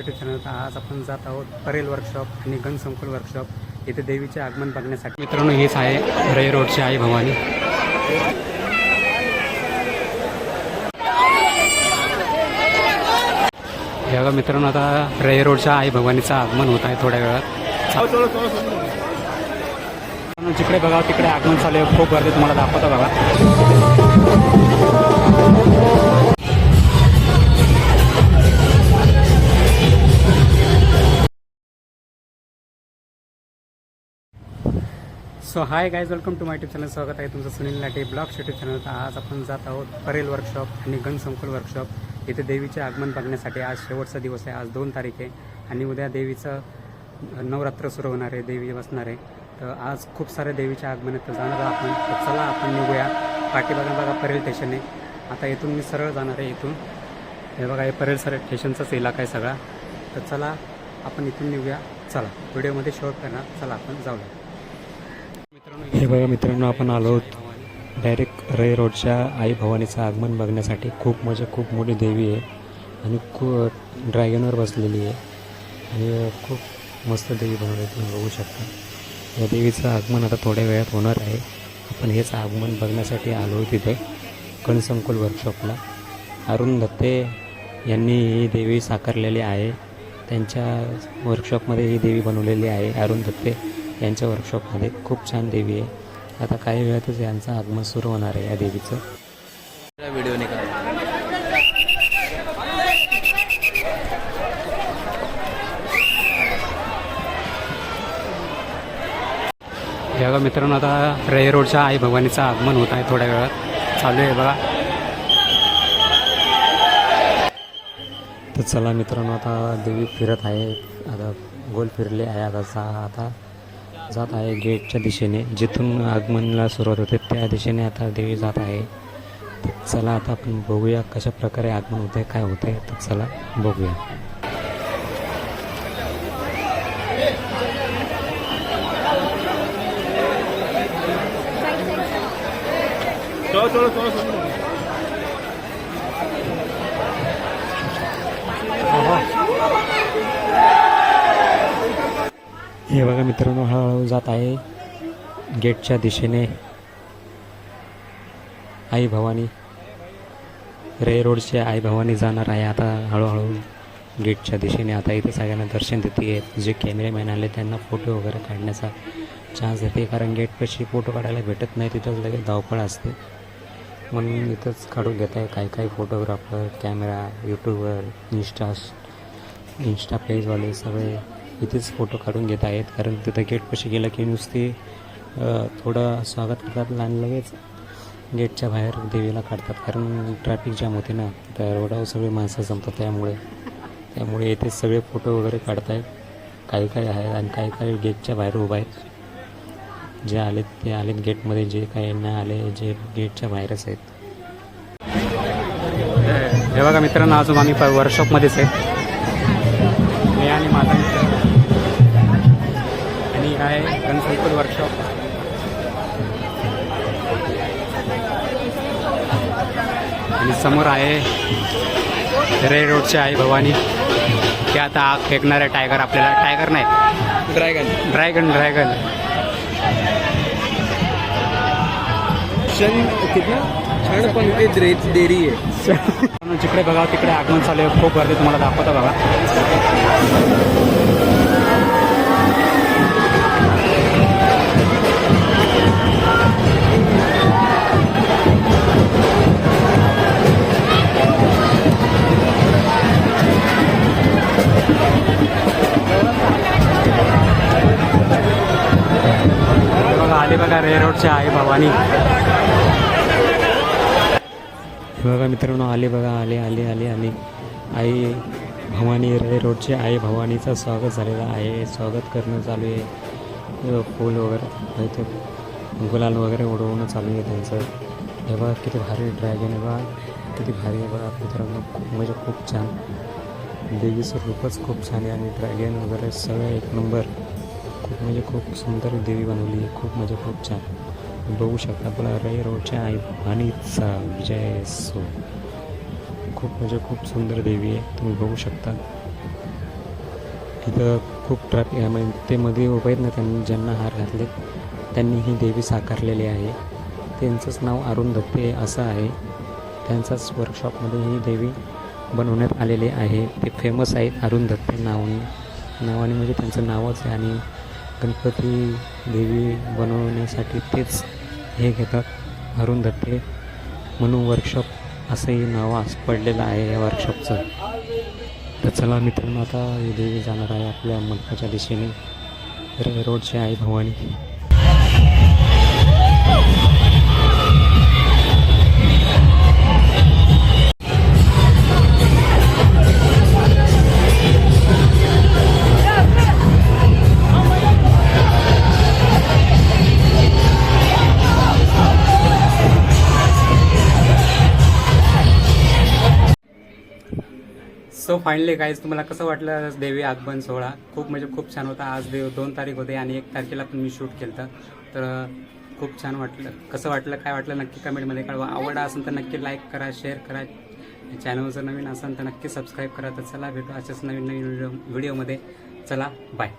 YouTube channel आज आपण जात आहोत परेल वर्कशॉप आणि गणसंकुल वर्कशॉप इथे देवीचे आगमन बघण्यासाठी. मित्रांनो हेच आहे रई रोडची आई भवानी. हे बघा मित्रांनो आता रई रोडच्या आई भवानीचं आगमन होत आहे थोड्या वेळात. जिकडे बघा तिकडे आगमन चालू आहे. खूप गर्दी तुम्हाला दाखवतो बघा. So hi guys welcome to my YouTube channel स्वागत आहे तुमचं Sunil Late blog YouTube channel आज आपण जात आहोत परेल वर्कशॉप आणि गणसंकुल वर्कशॉप इथे देवीचे आगमन बघण्यासाठी आज शेवटचा दिवस आहे आज दोन तारीख आहे आणि उद्या देवीचं नवरात्र सुरू होणार आहे देवी बसणार आहे तर आज खूप साऱ्या देवीचे आगमन आहेत तर जाणार आपण तर चला आपण निघूया पाठीबागा बघा परेल स्टेशन आहे आता इथून मी सरळ जाणार आहे इथून हे बघा हे परेल सर स्टेशनचाच इलाका आहे सगळा तर चला आपण इथून निघूया चला व्हिडिओमध्ये शॉर्ट करणार चला आपण जाऊया हे बघा मित्रांनो आपण आलो आहोत डायरेक्ट रय रोडच्या आई भवानीचं आगमन बघण्यासाठी. खूप म्हणजे खूप मोठी देवी आहे. आणि खूप ड्रॅगनवर बसलेली आहे. आणि खूप मस्त देवी बनवली तुम्ही बघू शकता. या देवीचं आगमन आता थोड्या वेळात होणार आहे. आपण हेच आगमन बघण्यासाठी आलो तिथे कणसंकुल वर्कशॉपला अरुण दत्ते यांनी ही देवी साकारलेली आहे. त्यांच्या वर्कशॉपमध्ये ही देवी बनवलेली आहे अरुण दत्ते. यांच्या वर्कशॉपमध्ये खूप छान देवी आहे. आता काही वेळातच यांचं आगमन सुरू होणार आहे या देवीचं. व्हिडिओ हे बघा मित्रांनो आता रय रोडच्या आई भवानीचं आगमन होत आहे थोड्या वेळात. चालू आहे बघा. तर चला मित्रांनो आता देवी फिरत आहे. आता गोल फिरले आहे आता आता. जात आहे गेटच्या दिशेने. जिथून आगमनाला सुरुवात होते त्या दिशेने आता देवी जात आहे. तर चला आता आपण बघूया कशा प्रकारे आगमन होते काय होते तर चला बघूया. चलो चलो चलो. हे बघा मित्रांनो हळूहळू जात आहे. गेटच्या दिशेने. आई भवानी. रे रोडचे आई भवानी जाणार आहे आता हळूहळू गेटच्या दिशेने. आता इथे सगळ्यांना दर्शन देते आहे जे कॅमेरेमॅन आले त्यांना फोटो वगैरे काढण्याचा चान्स देते कारण गेटपाशी फोटो काढायला भेटत नाही तिथंच लगेच धावपळ असते. म्हणून इथंच काढून घेत आहे काही काही photographer camera YouTuber insta insta पेजवाले सगळे इथेच फोटो काढून घेत आहेत. कारण तिथं गेटपाशी गेलं की नुसते थोडं स्वागत करतात आणि लगेच गेटच्या बाहेर देवीला काढतात. कारण ट्रॅफिक जाम होते ना तर रोडावर सगळे माणसं जमतात त्यामुळे. त्यामुळे इथे सगळे फोटो वगैरे काढत आहेत काही काही आहेत आणि काही काही गेटच्या बाहेर उभा आहेत. जे आलेत ते आलेत गेटमध्ये जे काही नाही आले जे गेटच्या बाहेरच आहेत. हे बघा मित्रांनो अजून आम्ही वर्कशॉपमध्येच आहेत मी आणि माझा मित्र. आणि समोर आहे रे रोडचे आहे भवानी. ते आता आग फेकणार आहे टायगर आपल्याला. टायगर नाही. ड्रॅगन ड्रॅगन ड्रॅगन क्षण द्रे देरी आहे. जिकडे बघा तिकडे आगमन चालू आहे. खूप गर्दी तुम्हाला दाखवतो बघा. आले बघा रे रोडचे आहे भवानी. हे बघा मित्रांनो आले बघा आले आले आले आणि आई भवानी रे रोडचे आई भवानीचं स्वागत झालेलं आहे. स्वागत करणं चालू आहे. अ, फूल वगैरे. ते गुलाल वगैरे उडवणं चालू आहे त्यांचं. हे बघा किती भारी ड्रॅगन आहे बघा. किती भारी आहे बघा मित्रांनो. खूप म्हणजे खूप छान. देवीचं रूपच खूप छान आहे आणि ड्रॅगन वगैरे सगळं एक नंबर खूप म्हणजे खूप सुंदर देवी बनवली आहे खूप म्हणजे खूप छान. बघू शकता आपला रे रोडच्या आई भवानीचा विजय सो. खूप म्हणजे खूप सुंदर देवी आहे तुम्ही बघू शकता. इथं खूप ट्रॅफिक आहे म्हणजे ते मध्ये उभे आहेत ना त्यांनी ज्यांना हार घातले त्यांनी ही देवी साकारलेली आहे. त्यांचंच नाव अरुण दत्ते असं आहे. त्यांचाच वर्कशॉपमध्ये ही देवी बनवण्यात आलेली आहे. ते फेमस आहेत अरुण दत्ते नावाने. नावाने म्हणजे त्यांचं नावच आहे आणि गणपती देवी बनवण्यासाठी तेच हे घेतात. अरुण दत्ते म्हणून वर्कशॉप असंही नावास पडलेलं आहे या वर्कशॉपचं तर चला मित्रांनो आता ही देवी जाणार आहे आपल्या मंडपाच्या दिशेने. रोडची Aai Bhavani. So finally guys तुम्हाला कसं वाटलं देवी आगमन सोहळा? खूप म्हणजे खूप छान होता. आज देव दोन तारीख होते आणि एक तारखेला पण मी शूट केलं तर खूप छान वाटलं. कसं वाटलं काय वाटलं नक्की कमेंटमध्ये कळवा. आवड असेल तर नक्की लाईक करा शेअर करा. चॅनल जर नवीन असेल तर नक्की सबस्क्राईब करा. तर चला भेटू अशाच नवीन नवीन व्हिडिओ व्हिडिओमध्ये चला बाय